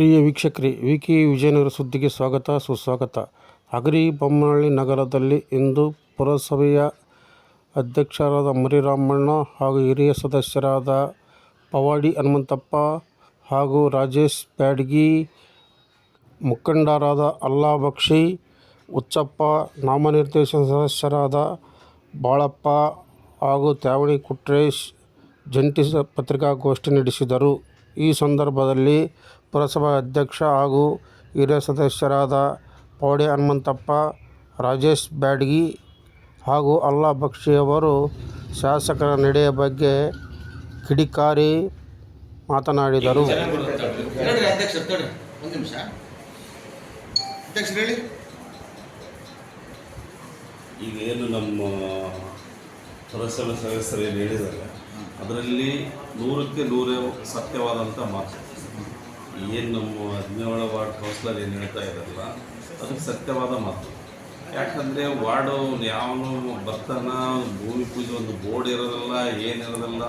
ಪ್ರಿಯ ವೀಕ್ಷಕರಿ, wiki Vijayanagara ಸುದ್ದಿಗೆ ಸ್ವಾಗತ, ಸುಸ್ವಾಗತ. ಅಗರಿ ಬೊಮ್ಮನಹಳ್ಳಿ ನಗರದಲ್ಲಿ ಇಂದು ಪುರಸಭೆಯ ಅಧ್ಯಕ್ಷರಾದ ಮರಿರಾಮಣ್ಣ ಹಾಗೂ ಹಿರಿಯ ಸದಸ್ಯರಾದ ಪವಾಡಿ ಹನುಮಂತಪ್ಪ ಹಾಗೂ ರಾಜೇಶ್ ಬ್ಯಾಡ್ಗಿ, ಮುಖಂಡರಾದ ಅಲ್ಲಾ ಬಕ್ಷಿ, ಹುಚ್ಚಪ್ಪ, ನಾಮನಿರ್ದೇಶನ ಸದಸ್ಯರಾದ ಬಾಳಪ್ಪ ಹಾಗೂ ತ್ಯಾವಣಿ ಕುಟ್ರೇಶ್ ಜಂಟಿ ಪತ್ರಿಕಾಗೋಷ್ಠಿ ನಡೆಸಿದರು. ಈ ಸಂದರ್ಭದಲ್ಲಿ ಪುರಸಭಾ ಅಧ್ಯಕ್ಷ ಹಾಗೂ ಹಿರಿಯ ಸದಸ್ಯರಾದ ಪೌಡಿ ಹನುಮಂತಪ್ಪ ರಾಜೇಶ್ ಬ್ಯಾಡಗಿ ಹಾಗೂ ಅಲ್ಲಾ ಬಕ್ಷಿಯವರು ಶಾಸಕರ ನಡೆಯ ಬಗ್ಗೆ ಕಿಡಿಕಾರಿ ಮಾತನಾಡಿದರು. ಹೇಳ್ರಿ ಅಧ್ಯಕ್ಷರು ತಡ್ರಿ. ಒಂದು ನಿಮಿಷ. ಅಧ್ಯಕ್ಷರು ಹೇಳಿ. ಈಗ ಏನು ನಮ್ಮ ಪುರಸಭೆ ಸದಸ್ಯರು ಏನು ಹೇಳಿದ್ದಾರೆ ಅದರಲ್ಲಿ ನೂರಕ್ಕೆ ನೂರೇ ಸತ್ಯವಾದಂಥ ಮಾತು. ಏನು ನಮ್ಮ ಹದಿನೇಳು ವಾರ್ಡ್ ಕೌನ್ಸಿಲರ್ ಏನು ಹೇಳ್ತಾ ಇದ್ದಾರಲ್ಲ ಅದಕ್ಕೆ ಸತ್ಯವಾದ ಮಾತು. ಯಾಕಂದರೆ ವಾರ್ಡು ಯಾವನು ಬರ್ತಾನ ಭೂಮಿ ಪೂಜೆ ಒಂದು ಬೋರ್ಡ್ ಇರೋದಲ್ಲ ಏನಿರೋದಿಲ್ಲ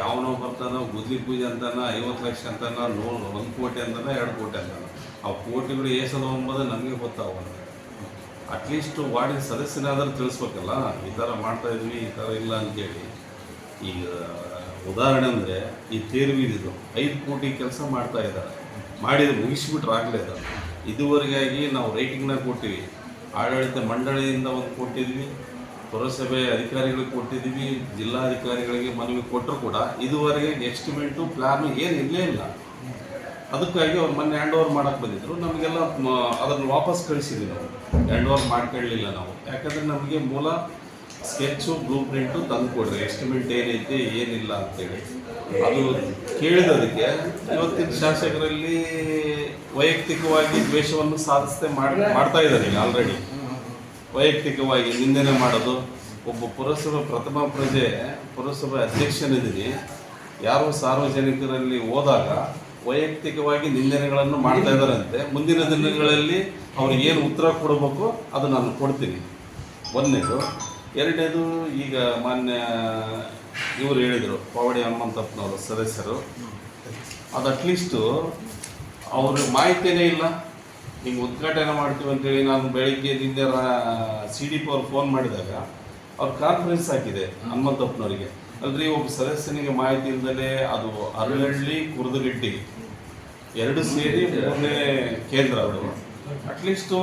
ಯಾವನೋ ಬರ್ತಾನ ಗುದ್ಲಿ ಪೂಜೆ ಅಂತಾನ, ಐವತ್ತು ಲಕ್ಷ ಅಂತಾನ, ನೋ, ಒಂದು ಕೋಟಿ ಅಂತಾನ, ಎರಡು ಕೋಟಿ ಅಂತಾನ. ಆ ಕೋಟಿಗಳು ಏಸದ ಅಂಬೋದು ನಮಗೆ ಗೊತ್ತಾಗಲ್ಲ. ಅಟ್ಲೀಸ್ಟ್ ವಾರ್ಡಿನ ಸದಸ್ಯನಾದರೂ ತಿಳಿಸ್ಬೇಕಲ್ಲ, ಈ ಥರ ಮಾಡ್ತಾಯಿದ್ವಿ ಈ ಥರ ಇಲ್ಲ ಅಂತೇಳಿ. ಈಗ ಉದಾಹರಣೆ ಅಂದರೆ ಈ ತೇರು ಬೀದಿದು ಐದು ಕೋಟಿ ಕೆಲಸ ಮಾಡ್ತಾ ಇದ್ದಾರೆ. ಮಾಡಿದ್ರೆ ಮುಗಿಸ್ಬಿಟ್ರೆ ಆಗಲೇ ಅದು. ಇದುವರೆಗಾಗಿ ನಾವು ರೈಟಿಂಗ್ನಾಗ ಕೊಟ್ಟಿವಿ. ಆಡಳಿತ ಮಂಡಳಿಯಿಂದ ಒಂದು ಕೊಟ್ಟಿದ್ವಿ. ಪುರಸಭೆ ಅಧಿಕಾರಿಗಳಿಗೆ ಕೊಟ್ಟಿದ್ದೀವಿ ಜಿಲ್ಲಾಧಿಕಾರಿಗಳಿಗೆ ಮನವಿ ಕೊಟ್ಟರು ಕೂಡ ಇದುವರೆಗೆ ಎಸ್ಟಿಮೇಟು ಪ್ಲ್ಯಾನು ಏನು ಇಲ್ಲೇ ಇಲ್ಲ. ಅದಕ್ಕಾಗಿ ಅವ್ರು ಮೊನ್ನೆ ಹ್ಯಾಂಡ್ ಓವರ್ ಮಾಡೋಕ್ಕೆ ಬಂದಿದ್ರು. ನಮಗೆಲ್ಲ ಅದನ್ನು ವಾಪಸ್ ಕಳಿಸಿದ್ವಿ ನಾವು. ಹ್ಯಾಂಡ್ ಓವರ್ ಮಾಡ್ಕೊಳ್ಳಿಲ್ಲ ನಾವು. ಯಾಕಂದರೆ ನಮಗೆ ಮೂಲ ಸ್ಕೆಚ್ಚು ಬ್ಲೂ ಪ್ರಿಂಟು ತಂದು ಕೊಡ್ರಿ ಎಸ್ಟಿಮೇಟ್ ಏನೈತೆ ಏನಿಲ್ಲ ಅಂತೇಳಿ. ಅದು ಕೇಳಿದದಕ್ಕೆ ಇವತ್ತಿನ ಶಾಸಕರಲ್ಲಿ ವೈಯಕ್ತಿಕವಾಗಿ ದ್ವೇಷವನ್ನು ಸಾಧಿಸದೆ ಮಾಡಿ, ಮಾಡ್ತಾ ಇದ್ದಾರೆ ಈಗ ಆಲ್ರೆಡಿ ವೈಯಕ್ತಿಕವಾಗಿ ನಿಂದನೆ ಮಾಡೋದು. ಒಬ್ಬ ಪುರಸಭೆ, ಪ್ರಥಮ ಪ್ರಜೆ, ಪುರಸಭೆ ಅಧ್ಯಕ್ಷನಿದ್ದೀನಿ ಯಾರು ಸಾರ್ವಜನಿಕರಲ್ಲಿ ಹೋದಾಗ ವೈಯಕ್ತಿಕವಾಗಿ ನಿಂದನೆಗಳನ್ನು ಮಾಡ್ತಾ ಇದ್ದಾರಂತೆ. ಮುಂದಿನ ದಿನಗಳಲ್ಲಿ ಅವ್ರಿಗೆ ಏನು ಉತ್ತರ ಕೊಡಬೇಕು, ಅದು ನಾನು ಕೊಡ್ತೀನಿ. ಒಂದನೇದು ಎರಡನೇದು ಈಗ ಮಾನ್ಯ ಇವರು ಹೇಳಿದರು, ಪಾವಡಿ ಹನುಮಂತಪ್ಪನವರು ಸದಸ್ಯರು. ಅದು ಅಟ್ಲೀಸ್ಟು ಅವ್ರ ಮಾಹಿತಿನೇ ಇಲ್ಲ. ಈಗ ಉದ್ಘಾಟನೆ ಮಾಡ್ತೀವಿ ಅಂತೇಳಿ ನಾನು ಬೆಳಿಗ್ಗೆ ನಿನ್ನೆ ಸಿ ಡಿ ಪಿ ಅವ್ರು ಫೋನ್ ಮಾಡಿದಾಗ ಅವ್ರು ಕಾನ್ಫರೆನ್ಸ್ ಹಾಕಿದೆ ಹನುಮಂತಪ್ಪನವರಿಗೆ. ಅಲ್ರಿ ಒಬ್ಬ ಸದಸ್ಯನಿಗೆ ಮಾಹಿತಿ ಇಲ್ದಲೇ ಅದು ಅರಳಹಳ್ಳಿ ಕುರ್ದಗಿಟ್ಟಿ ಎರಡು ಸೇರಿ ಮೂರನೇ ಕೇಂದ್ರ ಅವರು. ಅಟ್ಲೀಸ್ಟು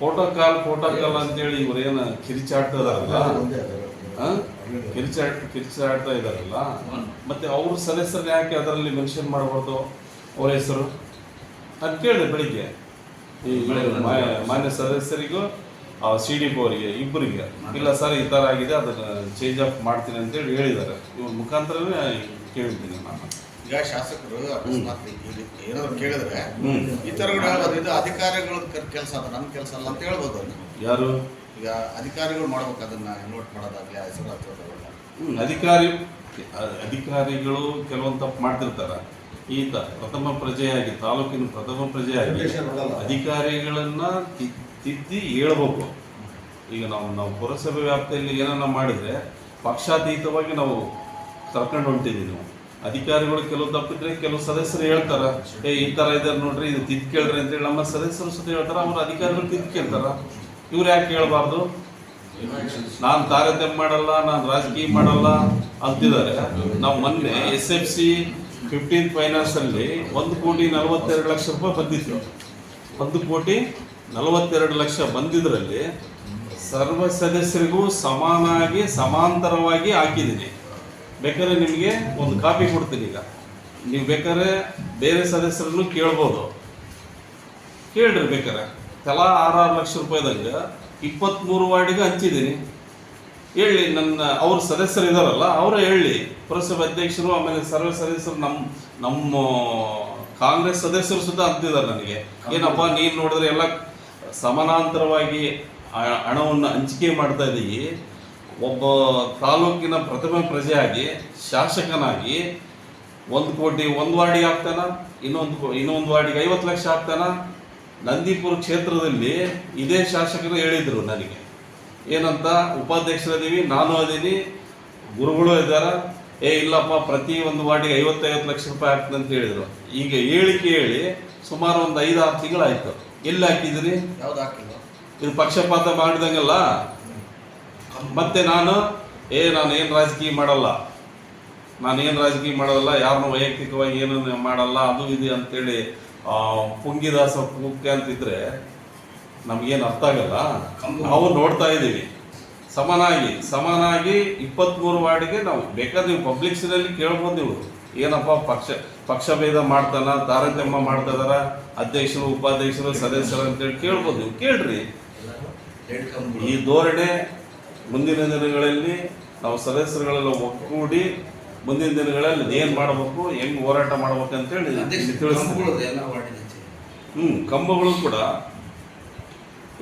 ಫೋಟೋಕಾಲ್ ಫೋಟೋಕಾಲ್ ಅಂತೇಳಿ ಇವ್ರೇನು ಕಿರಿಚಾಡ್ತದಾರಲ್ಲ? ಇದಾರಲ್ಲ ಕಿರಿಚಾಡ್ ಕಿರಿಚಾಡ್ತಾ ಇದಾರಲ್ಲ? ಮತ್ತೆ ಅವ್ರ ಸದಸ್ಯರನ್ನ ಯಾಕೆ ಅದರಲ್ಲಿ ಮೆನ್ಷನ್ ಮಾಡಬಾರ್ದು ಅವ್ರ ಹೆಸರು? ಅದು ಕೇಳಿದೆ ಬೆಳಿಗ್ಗೆ. ಈ ಮಾ- ಮಾನ್ಯ ಸದಸ್ಯರಿಗೂ ಸಿ ಡಿ ಅವರಿಗೆ ಇಬ್ಬರಿಗೆ ಇಲ್ಲ ಸರ್ ಈ ಥರ ಆಗಿದೆ ಅದನ್ನು ಚೇಂಜ್ ಆಫ್ ಮಾಡ್ತೀನಿ ಅಂತೇಳಿ ಹೇಳಿದ್ದಾರೆ. ಇವ್ರ ಮುಖಾಂತರನೇ ಕೇಳಿದ್ದೀನಿ ನಾನು. ಈಗ ಶಾಸಕರು ಅಕಸ್ಮಾತ್ ಏನಾದ್ರು ಕೇಳಿದ್ರೆ ಇತರ ಈ ತರ ಇದು ಅಧಿಕಾರಿಗಳ ಕೆಲಸ ಅದ ನಮ್ಮ ಕೆಲಸ ಅಲ್ಲ ಅಂತ ಹೇಳ್ಬೋದು ಅವ್ರು. ಯಾರು? ಈಗ ಅಧಿಕಾರಿಗಳು ಮಾಡ್ಬೇಕು ಅದನ್ನ ನೋಟ್ ಮಾಡೋದಾಗ್ಲಿ ಹೆಸರು ಹಚ್ಚೋದಾಗಲ್ಲ ಹ್ಮ್, ಅಧಿಕಾರಿ ಅ- ಅಧಿಕಾರಿಗಳು ಕೆಲವೊಂದು ತಪ್ಪು ಮಾಡ್ತಿರ್ತಾರ. ಈತ ಪ್ರಥಮ ಪ್ರಜೆಯಾಗಿ ತಾಲೂಕಿನ ಪ್ರಥಮ ಪ್ರಜೆಯಾಗಿ ಅಧಿಕಾರಿಗಳನ್ನ ತಿ- ತಿದ್ದಿ ಹೇಳ್ಬೇಕು. ಈಗ ನಾವು ನಾವು ಪುರಸಭೆ ವ್ಯಾಪ್ತಿಯಲ್ಲಿ ಏನನ್ನ ಮಾಡಿದ್ರೆ ಪಕ್ಷಾತೀತವಾಗಿ ನಾವು ಕರ್ಕೊಂಡು ಹೊಂಟಿದ್ದೀವಿ ನಾವು. ಅಧಿಕಾರಿಗಳು ಕೆಲವು ತಪ್ಪಿದ್ರೆ ಕೆಲವು ಸದಸ್ಯರು ಹೇಳ್ತಾರ, ಏ, ಈ ತರ ಇದಾರೆ ನೋಡ್ರಿ, ಇದು ತಿದ್ದು ಕೇಳ್ರಿ ಅಂತೇಳಿ ನಮ್ಮ ಸದಸ್ಯರು ಸುತ್ತ ಹೇಳ್ತಾರ, ಅವ್ರ ಅಧಿಕಾರಿಗಳು ತಿದ್ದು ಕೇಳ್ತಾರ. ಇವ್ರು ಯಾಕೆ ಕೇಳಬಾರ್ದು ನಾನು ತಾರತಮ್ಯ ಮಾಡಲ್ಲ, ನಾನು ರಾಜಕೀಯ ಮಾಡಲ್ಲ ಅಂತಿದ್ದಾರೆ. ನಾವು ಮೊನ್ನೆ S F C fifteen finance ಅಲ್ಲಿ ಒಂದು ಕೋಟಿ ನಲವತ್ತೆರಡು ಲಕ್ಷ ರೂಪಾಯಿ ಬಂದಿತ್ತು. ಒಂದು ಕೋಟಿ ನಲವತ್ತೆರಡು ಲಕ್ಷ ಬಂದಿದ್ರಲ್ಲಿ ಸರ್ವ ಸದಸ್ಯರಿಗೂ ಸಮಾನಾಗಿ, ಸಮಾಂತರವಾಗಿ ಹಾಕಿದ್ದೀನಿ. ಬೇಕಾದ್ರೆ ನಿಮಗೆ ಒಂದು ಕಾಪಿ ಕೊಡ್ತೀನಿ ಈಗ. ನೀವು ಬೇಕಾದ್ರೆ ಬೇರೆ ಸದಸ್ಯರನ್ನು ಕೇಳ್ಬೋದು. ಕೇಳ್ರಿ ಬೇಕಾರೆ ತಲಾ ಆರಾರು ಲಕ್ಷ ರೂಪಾಯಿದಂಗೆ ಇಪ್ಪತ್ತ್ಮೂರು ವಾರ್ಡಿಗೆ ಹಂಚಿದ್ದೀನಿ. ಹೇಳಿ ನನ್ನ ಅವ್ರ ಸದಸ್ಯರು ಇದಾರಲ್ಲ, ಅವರೇ ಹೇಳಿ. ಪುರಸಭೆ ಅಧ್ಯಕ್ಷರು, ಆಮೇಲೆ ಸರ್ವ ಸದಸ್ಯರು ನಮ್ಮ ನಮ್ಮ ಕಾಂಗ್ರೆಸ್ ಸದಸ್ಯರು ಸುದ್ದ ಅಂತಿದ್ದಾರೆ ನನಗೆ. ಏನಪ್ಪ, ನೀನು ನೋಡಿದ್ರೆ ಎಲ್ಲ ಸಮಾನಾಂತರವಾಗಿ ಹಣವನ್ನು ಹಂಚಿಕೆ ಮಾಡ್ತಾ ಇದ್ದೀವಿ ಒಬ್ಬ ತಾಲೂಕಿನ ಪ್ರಥಮ ಪ್ರಜೆಯಾಗಿ ಶಾಸಕನಾಗಿ ಒಂದು ಕೋಟಿ ಒಂದು ವಾರ್ಡಿಗೆ ಆಗ್ತಾನ ಇನ್ನೊಂದು ಇನ್ನೊಂದು ವಾರ್ಡಿಗೆ ಐವತ್ತು ಲಕ್ಷ ಆಗ್ತಾನ. ನಂದೀಪುರ ಕ್ಷೇತ್ರದಲ್ಲಿ ಇದೇ ಶಾಸಕರು ಹೇಳಿದರು ನನಗೆ. ಏನಂತ ಉಪಾಧ್ಯಕ್ಷರದೀವಿ ನಾನು ಅದೀನಿ ಗುರುಗಳು ಇದ್ದಾರ. ಏ ಇಲ್ಲಪ್ಪ ಪ್ರತಿ ಒಂದು ವಾರ್ಡಿಗೆ ಐವತ್ತೈವತ್ತು ಲಕ್ಷ ರೂಪಾಯಿ ಆಗ್ತದೆ ಅಂತ ಹೇಳಿದರು. ಈಗ ಹೇಳಿಕೆ ಹೇಳಿ ಸುಮಾರು ಒಂದು ಐದು ಆರು ತಿಂಗಳಾಯಿತು. ಎಲ್ಲಿ ಹಾಕಿದಿರಿ? ಯಾವ್ದು ಹಾಕಿಲ್ಲ ಇದು ಪಕ್ಷಪಾತ ಮಾಡಿದಂಗಲ್ಲ? ಮತ್ತೆ ನಾನು, ಏ, ನಾನು ಏನು ರಾಜಕೀಯ ಮಾಡಲ್ಲ? ನಾನು ಏನು ರಾಜಕೀಯ ಮಾಡಲ್ಲ? ಯಾರನ್ನೂ ವೈಯಕ್ತಿಕವಾಗಿ ಏನು ಮಾಡಲ್ಲ? ಅದು ಇದು ಅಂತೇಳಿ ಪುಂಗಿದಾಸ ಮುಖ್ಯ ಅಂತಿದ್ರೆ ನಮಗೇನು ಅರ್ಥ ಆಗಲ್ಲ. ನಾವು ನೋಡ್ತಾ ಇದ್ದೀವಿ. ಸಮನಾಗಿ ಸಮನಾಗಿ ಇಪ್ಪತ್ತ್ಮೂರು ವಾರ್ಡಿಗೆ ನಾವು, ಬೇಕಾದ್ರೆ ನೀವು ಪಬ್ಲಿಕ್ಸ್ನಲ್ಲಿ ಕೇಳ್ಬೋದು ನೀವು. ಏನಪ್ಪ ಪಕ್ಷ, ಪಕ್ಷಭೇದ ಮಾಡ್ತಾನ, ತಾರತಮ್ಯ ಮಾಡ್ತಾ ಅಧ್ಯಕ್ಷರು, ಉಪಾಧ್ಯಕ್ಷರು, ಸದಸ್ಯರು ಅಂತೇಳಿ ಕೇಳ್ಬೋದು. ನೀವು ಕೇಳ್ರಿ. ಈ ಧೋರಣೆ ಮುಂದಿನ ದಿನಗಳಲ್ಲಿ ನಾವು ಸದಸ್ಯರುಗಳೆಲ್ಲ ಒಕ್ಕೂಡಿ ಮುಂದಿನ ದಿನಗಳಲ್ಲಿ ಏನು ಮಾಡಬೇಕು ಹೆಂಗ್ ಹೋರಾಟ ಮಾಡ್ಬೇಕು ಅಂತೇಳಿ ಹ್ಞೂ ಕಂಬಗಳು ಕೂಡ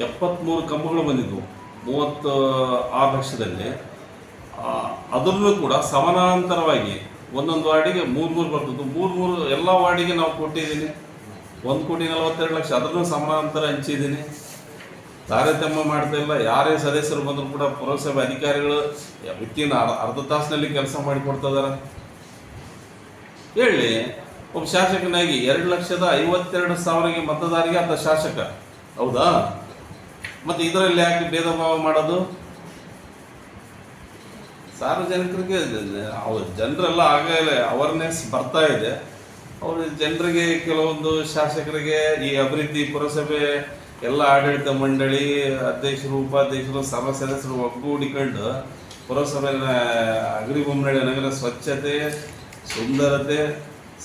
ಎಪ್ಪತ್ತ್ಮೂರು ಕಂಬಗಳು ಬಂದಿದ್ವು ಮೂವತ್ತ ಆರು ಲಕ್ಷದಲ್ಲಿ. ಅದ್ರೂ ಅದನ್ನು ಕೂಡ ಸಮಾನಾಂತರವಾಗಿ ಒಂದೊಂದು ವಾರ್ಡಿಗೆ ಮೂರು ಮೂರು ಬರ್ತದ್ದು. ಮೂರು ಮೂರು ಎಲ್ಲ ವಾರ್ಡಿಗೆ ನಾವು ಕೊಟ್ಟಿದ್ದೀನಿ. ಒಂದು ಕೋಟಿ ನಲವತ್ತೆರಡು ಲಕ್ಷ ಅದನ್ನು ಸಮಾನಾಂತರ ಹಂಚಿದ್ದೀನಿ ತಾರತಮ್ಯ ಮಾಡ್ತಾ ಇಲ್ಲ. ಯಾರೇ ಸದಸ್ಯರು ಬಂದರೂ ಕೂಡ ಪುರಸಭೆ ಅಧಿಕಾರಿಗಳು ವಿತ್ತಿನ ಅರ್ಧ ತಾಸಿನಲ್ಲಿ ಕೆಲಸ ಮಾಡಿಕೊಡ್ತಾ ಹೇಳಿ, ಒಬ್ಬ ಶಾಸಕನಾಗಿ ಎರಡು ಲಕ್ಷದ ಐವತ್ತೆರಡು ಸಾವಿರಗೆ ಮತದಾರಿಗೆ ಅಂತ ಶಾಸಕ. ಹೌದಾ? ಮತ್ತೆ ಇದರಲ್ಲಿ ಯಾಕೆ ಭೇದ ಭಾವ ಮಾಡೋದು? ಸಾರ್ವಜನಿಕರಿಗೆ ಅವ್ರ ಜನರೆಲ್ಲ ಆಗಲೇ ಅವೇರ್ನೆಸ್ ಬರ್ತಾ ಇದೆ. ಅವರು ಜನರಿಗೆ ಕೆಲವೊಂದು ಶಾಸಕರಿಗೆ ಈ ಅಭಿವೃದ್ಧಿ ಪುರಸಭೆ ಎಲ್ಲ ಆಡಳಿತ ಮಂಡಳಿ ಅಧ್ಯಕ್ಷರು ಉಪಾಧ್ಯಕ್ಷರು ಸರ್ವ ಸದಸ್ಯರು ಒಗ್ಗೂಡಿಕೊಂಡು ಪುರಸಭೆ ಅಗ್ರಿಬೊಮ್ಮನಹಳ್ಳಿ ನಗರ ಸ್ವಚ್ಛತೆ ಸುಂದರತೆ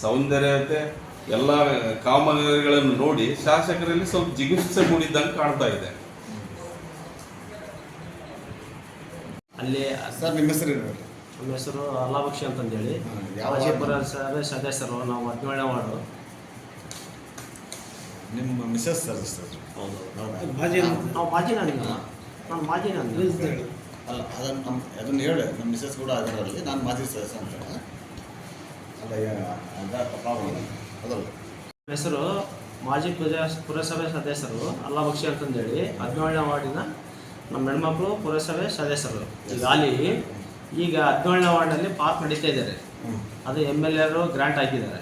ಸೌಂದರ್ಯತೆ ಎಲ್ಲ ಕಾಮಗಾರಿಗಳನ್ನು ನೋಡಿ ಶಾಸಕರಲ್ಲಿ ಸ್ವಲ್ಪ ಜಿಗುಪ್ಸೆ ಮೂಡಿದ್ದಂಗೆ ಕಾಣ್ತಾ ಇದೆ ಅಲ್ಲಿ ಸರ್ ನಿಮ್ಮ ಹೆಸರು? ನಮ್ಮ ಹೆಸರು ಅಲ್ಲಾಭಕ್ಷಿ ಅಂತಂದೇಳಿ? ಪುರಸಭೆ ಸದಸ್ಯರು ನಾವು ಹದಿನೇಳನೇ ವಾರ್ಡು ನಿಮ್ಮ ಮಿಸಸ್ ಸರ್ ಇದ್ರು ಹೌದು. ಹೌದಾ? ನಾವು ಮಾಜಿ ನಾನು ನಾನು ಮಾಜಿ ನಾನು ಅಲ್ಲ ಅದನ್ನು ನಮ್ಮ ಅದನ್ನು ಹೇಳಿ. ನಮ್ಮ ಮಿಸಸ್ ಕೂಡ ಅದರಲ್ಲಿ ನಾನು ಮಾಜಿ ಸದಸ್ಯ ಅಂತ ಅಲ್ಲ ಅದಲ್ಲ ಹೆಸರು ಮಾಜಿ ಪ್ರಜಾ ಪುರಸಭೆ ಸದಸ್ಯರು ಅಲ್ಲಾಬಕ್ಷಿ ಅಂತಂದೇಳಿ. ಹದಿನೇಳನೇ ವಾರ್ಡಿನ ನಮ್ಮ ಹೆಣ್ಮಕ್ಳು ಪುರಸಭೆ ಸದಸ್ಯರು. ಈಗ ಅಲ್ಲಿ ಈಗ ಹದಿನೇಳನೇ ವಾರ್ಡ್ನಲ್ಲಿ ಪಾರ್ಕ್ ನಡೀತಾ ಇದ್ದಾರೆ. ಹ್ಞೂ ಅದು ಎಂ ಎಲ್ ಎರು ಗ್ರಾಂಟ್ ಹಾಕಿದ್ದಾರೆ.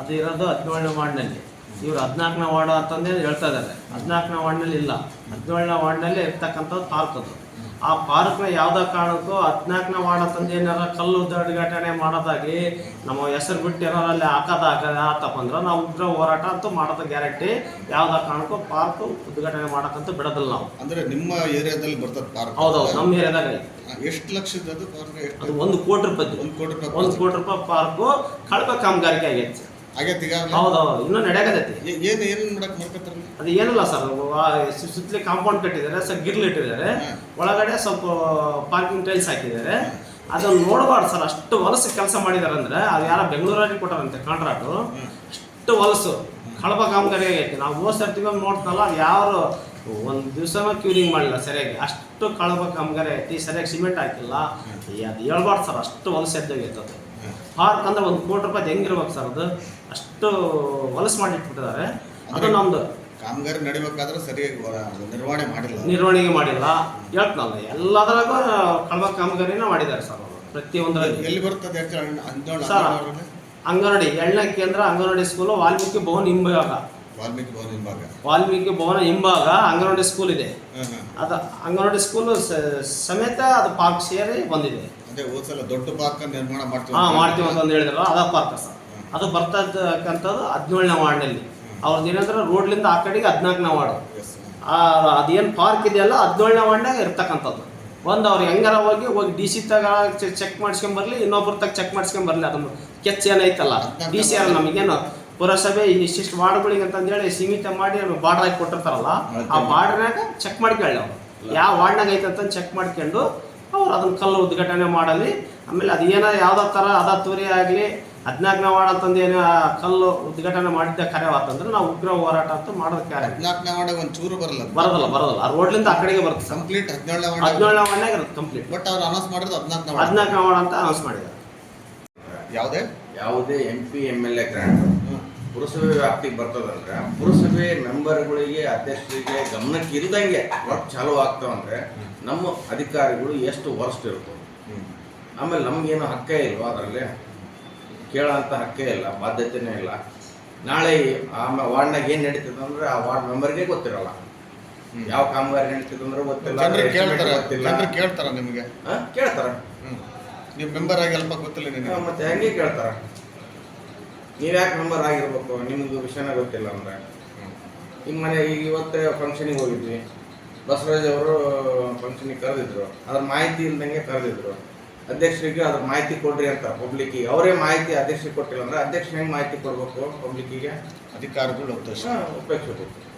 ಅದು ಇರೋದು ಹದಿನೇಳನೇ ವಾರ್ಡ್ನಲ್ಲಿ. ಇವರು ಹದಿನಾಲ್ಕನೇ ವಾರ್ಡ್ ಅಂತಂದೇ ಹೇಳ್ತಾ ಇದ್ದಾರೆ. ಹದಿನಾಲ್ಕನೇ ವಾರ್ಡ್ನಲ್ಲಿ ಇಲ್ಲ. ಹದಿನೇಳನೇ ವಾರ್ಡ್ನಲ್ಲಿ ಇರ್ತಕ್ಕಂಥದ್ದು ಪಾರ್ಕ್ ಅದು ಆ ಪಾರ್ಕ್ನ ಯಾವುದೋ ಕಾರಣಕ್ಕೂ ಹದಿನಾಲ್ಕನೇ ವಾರ್ಡ್ ಅಂತಂದು ಏನಾರ ಕಲ್ಲು ಉದ್ಘಾಟನೆ ಮಾಡೋದಾಗಿ ನಮ್ಮ ಹೆಸರು ಬಿಟ್ಟು ಏನಾರ ಅಲ್ಲಿ ಹಾಕೋದಾಗ ಆತಪ್ಪ ಅಂದ್ರೆ ನಾವು ಉಗ್ರ ಹೋರಾಟ ಅಂತೂ ಮಾಡೋದು ಗ್ಯಾರಂಟಿ. ಯಾವುದೋ ಕಾರಣಕ್ಕೂ ಪಾರ್ಕ್ ಉದ್ಘಾಟನೆ ಮಾಡೋಕ್ಕಂತೂ ಬಿಡೋದಿಲ್ಲ ನಾವು. ಅಂದರೆ ನಿಮ್ಮ ಏರಿಯಾದಲ್ಲಿ ಬರ್ತದೆ ಪಾರ್ಕ್? ಹೌದೌದು ನಮ್ಮ ಏರಿಯಾದಲ್ಲಿ. ಎಷ್ಟು ಲಕ್ಷದ್ದು ಪಾರ್ಕ್? ಅದು ಒಂದು ಕೋಟಿ ರೂಪಾಯಿ ಒಂದು ಕೋಟಿ ರೂಪಾಯಿ ಒಂದು ಕೋಟಿ ರೂಪಾಯಿ ಪಾರ್ಕು ಕಳಪೆ ಕಾಮಗಾರಿಕೆ ಆಗೈತೆ. ಆಗೈತೆ ಈಗಾಗಲೇ ಹೌದೌದು ಇನ್ನೂ ನಡೆಯಕತ್ತೈತಿ. ಏನು ಏನು ಮಾಡಕ್ ಅದು ಏನಿಲ್ಲ ಸರ್ ಸುತ್ತಲಿ ಕಾಂಪೌಂಡ್ ಕಟ್ಟಿದ್ದಾರೆ ಸರ್ ಗಿರ್ಲ್ ಇಟ್ಟಿದ್ದಾರೆ. ಒಳಗಡೆ ಸ್ವಲ್ಪ ಪಾರ್ಕಿಂಗ್ ಟೈಲ್ಸ್ ಹಾಕಿದ್ದಾರೆ. ಅದನ್ನ ನೋಡಬಾರ್ದು ಸರ್ ಅಷ್ಟು ಹೊಲಸು ಕೆಲಸ ಮಾಡಿದಾರೆ ಅಂದ್ರೆ ಅದು ಯಾರ ಬೆಂಗಳೂರಲ್ಲಿ ಕೊಟ್ಟಾರಂತೆ ಕಾಂಟ್ರಾಕ್ಟ್ ಅಷ್ಟು ಹೊಲಸು ಕಳಪ ಕಾಮಗಾರಿ ಆಗೈತೆ. ನಾವು ಹೋದ ಸರ್ತಿ ಬಂದು ನೋಡ್ತಲ್ಲ ಅದು ಯಾರು ಒಂದು ದಿವಸನೂ ಕ್ಯೂರಿಂಗ್ ಮಾಡಿಲ್ಲ ಸರಿಯಾಗಿ. ಅಷ್ಟು ಕಳಪ ಕಾಮಗಾರಿ ಐತಿ ಸರಿಯಾಗಿ ಸಿಮೆಂಟ್ ಹಾಕಿಲ್ಲ. ಅದು ಹೇಳ್ಬಾರ್ದು ಸರ್ ಅಷ್ಟು ಹೊಲಸು ಎದ್ದಾಗೈತೆ ಅದು. ಪಾರ್ಕ್ ಅಂದ್ರೆ ಒಂದು ಕೋಟಿ ರೂಪಾಯಿ ಹೆಂಗಿರ್ಬೇಕು ಸರ್ ಅದು? ಅಷ್ಟು ಹೊಲಸು ಮಾಡಿಟ್ಬಿಟ್ಟಿದ್ದಾರೆ ಅದು ನಮ್ದು. ಕಾಮಗಾರಿ ನಡಿಬೇಕಾದ್ರೆ ಸರಿಯಾಗಿ ನಿರ್ವಹಣೆ ಮಾಡಿಲ್ಲ. ನಿರ್ವಹಣೆಗೆ ಮಾಡಿಲ್ಲ. ಹೇಳ್ತಾನಲ್ಲ ಎಲ್ಲದರಾಗೂ ಕಳವ ಕಾಮಗಾರಿನ ಮಾಡಿದ್ದಾರೆ ಸರ್ ಅವರು. ಪ್ರತಿಯೊಂದರಲ್ಲಿ. ಎಲ್ಲಿ ಬರ್ತದೆ ಸರ್ ಅಂಗನವಾಡಿ ಎಣ್ಣೆ ಕೇಂದ್ರ ಅಂಗನವಾಡಿ ಸ್ಕೂಲು ವಾಲ್ಮೀಕಿ ಭವನ್ ಹಿಂಭಾಗ. ವಾಲ್ಮೀಕಿ ಭವನ ಹಿಂಭಾಗ. ವಾಲ್ಮೀಕಿ ಭವನ ಹಿಂಭಾಗ ಅಂಗನವಾಡಿ ಸ್ಕೂಲ್ ಇದೆ. ಅದು ಅಂಗನವಾಡಿ ಸ್ಕೂಲು ಸಮೇತ ಅದು ಪಾರ್ಕ್ ಸೇರಿ ಬಂದಿದೆ. ಹೋದ್ಸಲ ದೊಡ್ಡ ಪಾರ್ಕ್ ನಿರ್ಮಾಣ ಮಾಡ್ತೀವಿ ಹಾ ಮಾಡ್ತೀವಿ ಅಂತ ಹೇಳಿದ್ರಲ್ಲ ಅದ ಪಾರ್ಕ್ ಸರ್. ಅದು ಬರ್ತಾ ಇರ್ತಕ್ಕಂಥದ್ದು ಹದಿನೇಳನೇ ವಾರ್ಡ್ನಲ್ಲಿ. ಅವ್ರದ್ದು ಏನಂದ್ರೆ ರೋಡ್ಲಿಂದ ಆ ಕಡೆಗೆ ಹದಿನಾಲ್ಕನೇ ವಾರ್ಡ್. ಆ ಅದೇನು ಪಾರ್ಕ್ ಇದೆಯಲ್ಲ ಹದಿನೇಳನೇ ವಾರ್ಡ್ನಾಗ ಇರ್ತಕ್ಕಂಥದ್ದು. ಒಂದು ಅವ್ರು ಹೆಂಗಾರ ಹೋಗಿ ಹೋಗಿ ಡಿ ಸಿ ತಗ ಚೆಕ್ ಮಾಡಿಸ್ಕೊಂಬರ್ಲಿ ಇನ್ನೊಬ್ರ ತಗ ಚೆಕ್ ಮಾಡಿಸ್ಕೊಂಬರ್ಲಿ ಅದನ್ನು ಕೆಚ್ ಏನೈತಲ್ಲ ಡಿ ಸಿ ಆರ್ ನಮಗೇನು ಪುರಸಭೆ ಇಷ್ಟಿಷ್ಟು ವಾರ್ಡ್ಗಳಿಗೆ ಅಂತಂದೇಳಿ ಸೀಮಿತ ಮಾಡಿ ಬಾರ್ಡರ್ ಹಾಕಿ ಕೊಟ್ಟಿರ್ತಾರಲ್ಲ ಆ ಬಾರ್ಡ್ರ್ನಾಗ ಚೆಕ್ ಮಾಡ್ಕೊಳ್ಳಿ ಅವ್ರು. ಯಾವ ವಾರ್ಡ್ನಾಗ ಐತೆ ಅಂತ ಚೆಕ್ ಮಾಡ್ಕೊಂಡು ಅವ್ರು ಅದನ್ನ ಕಲ್ಲು ಉದ್ಘಾಟನೆ ಮಾಡಲಿ. ಆಮೇಲೆ ಅದು ಏನೋ ಯಾವುದೋ ಥರ ಅದ ತೂರಿ ಆಗಲಿ ಹದಿನಾಲ್ಕನೇ ವಾರ್ಡ್ ಅಂತಂದು ಏನು ಆ ಕಲ್ಲು ಉದ್ಘಾಟನೆ ಮಾಡಿದ್ದ ಕಾರ್ಯವಾತಂದ್ರೆ ನಾವು ಉಗ್ರ ಹೋರಾಟ ಅಂತ ಮಾಡೋದು ಕಾರ್ಯ. ಹದಿನಾಲ್ಕನೇ ವಾರ್ಡ್ ಒಂದು ಚೂರು ಬರಲ್ಲ ಬರೋದಲ್ಲ ಬರೋದಲ್ಲ ಆ ರೋಡ್ಲಿಂದ ಆ ಕಡೆಗೆ ಬರುತ್ತೆ. ಕಂಪ್ಲೀಟ್ ಹದಿನೇಳನೇ ವಾರ್ಡ್ ಹದಿನೇಳನೇ ವಾರ್ಡ್ನಾಗ ಇರುತ್ತೆ ಕಂಪ್ಲೀಟ್ ಬಟ್ ಅವ್ರು ಅನೌನ್ಸ್ ಮಾಡಿದ್ರು ಹದಿನಾಲ್ಕನೇ ವಾರ್ಡ್ ಹದಿನಾಲ್ಕನೇ ವಾರ್ಡ್ ಅಂತ ಅನೌನ್ಸ್ ಮಾಡಿದ್ದಾರೆ. ಯಾವುದೇ? ಯಾವುದೇ M P M L A grant ಪುರಸಭೆ ವ್ಯಾಪ್ತಿಗೆ ಬರ್ತದಂದ್ರೆ ಪುರಸಭೆ ಮೆಂಬರ್ಗಳಿಗೆ ಅಧ್ಯಕ್ಷರಿಗೆ ಗಮನಕ್ಕೆ ಇಲ್ದಂಗೆ ಒಟ್ಟು ಚಾಲು ಆಗ್ತಾವಂದ್ರೆ ನಮ್ಮ ಅಧಿಕಾರಿಗಳು ಎಷ್ಟು ವರ್ಸ್ಟ್ ಇರ್ತವೆ ಆಮೇಲೆ ನಮಗೇನು ಹಕ್ಕೇ ಇಲ್ವ ಅದರಲ್ಲಿ? ಕೇಳೋಂಥ ಹಕ್ಕೇ ಇಲ್ಲ ಬಾಧ್ಯತೆನೇ ಇಲ್ಲ. ನಾಳೆ ಆಮೇಲೆ ವಾರ್ಡ್ನಾಗ ಏನು ನಡೀತದೆ ಅಂದ್ರೆ ಆ ವಾರ್ಡ್ ಮೆಂಬರ್ಗೆ ಗೊತ್ತಿರಲ್ಲ. ಯಾವ ಕಾಮಗಾರಿ ನಡೀತದೆ ಅಂದ್ರೆ ಗೊತ್ತಿಲ್ಲ ಕೇಳ್ತಾರೆ ನಿಮಗೆ? ಕೇಳ್ತಾರ. ನೀವು ಮೆಂಬರ್ ಆಗಿ ಅಲ್ಪ ಗೊತ್ತಿಲ್ಲ ಮತ್ತೆ ಹಂಗೆ ಕೇಳ್ತಾರ. ನೀವು ಯಾಕೆ ಮೆಂಬರ್ ಆಗಿರ್ಬೇಕು? ನಿಮ್ದು ವಿಷಯನೇ ಗೊತ್ತಿಲ್ಲ ಅಂದ್ರೆ. ನಿಮ್ಮ ಮನೆ ಈಗ ಇವತ್ತೇ ಫಂಕ್ಷನಿಗೆ ಹೋಗಿದ್ವಿ. ಬಸವರಾಜ್ ಅವರು ಫಂಕ್ಷನಿಗೆ ಕರೆದಿದ್ರು. ಅದ್ರ ಮಾಹಿತಿ ಇಲ್ದಂಗೆ ಕರೆದಿದ್ರು. ಅಧ್ಯಕ್ಷರಿಗೆ ಅದ್ರ ಮಾಹಿತಿ ಕೊಡ್ರಿ ಅಂತ ಪಬ್ಲಿಕ್ಕಿಗೆ ಅವರೇ ಮಾಹಿತಿ ಅಧ್ಯಕ್ಷರಿಗೆ ಕೊಟ್ಟಿಲ್ಲ ಅಂದ್ರೆ ಅಧ್ಯಕ್ಷ ಹೆಂಗೆ ಮಾಹಿತಿ ಕೊಡ್ಬೇಕು ಪಬ್ಲಿಕ್ಕಿಗೆ ಅಧಿಕಾರಗಳು ಉಪೇಕ್ಷ ಉಪಯೋಗಿಸ್ಬೇಕು